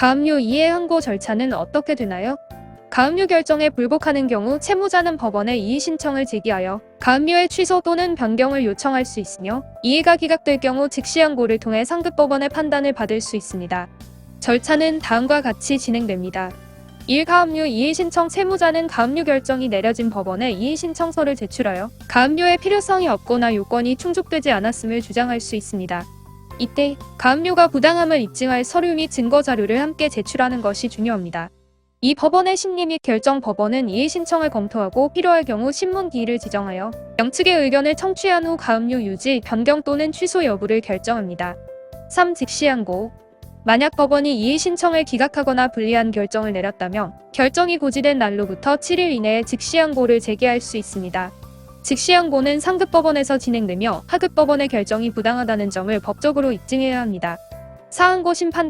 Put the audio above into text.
가압류 이해 항고 절차는 어떻게 되나요? 가압류 결정에 불복하는 경우 채무자는 법원에 이의 신청을 제기하여 가압류의 취소 또는 변경을 요청할 수 있으며 이해가 기각될 경우 즉시 항고를 통해 상급법원의 판단을 받을 수 있습니다. 절차는 다음과 같이 진행됩니다. 1. 가압류 이의 신청 채무자는 가압류 결정이 내려진 법원에 이의 신청서를 제출하여 가압류의 필요성이 없거나 요건이 충족되지 않았음을 주장할 수 있습니다. 이때 가압류가 부당함을 입증할 서류 및 증거 자료를 함께 제출하는 것이 중요합니다. 이 법원의 심리 및 결정 법원은 이의 신청을 검토하고 필요할 경우 신문 기일을 지정하여 양측의 의견을 청취한 후 가압류 유지, 변경 또는 취소 여부를 결정합니다. 3. 직시항고 만약 법원이 이의 신청을 기각하거나 불리한 결정을 내렸다면 결정이 고지된 날로부터 7일 이내에 직시항고를 제기할 수 있습니다. 직시항고는 상급 법원에서 진행되며 하급 법원의 결정이 부당하다는 점을 법적으로 입증해야 합니다. 사항고 심판단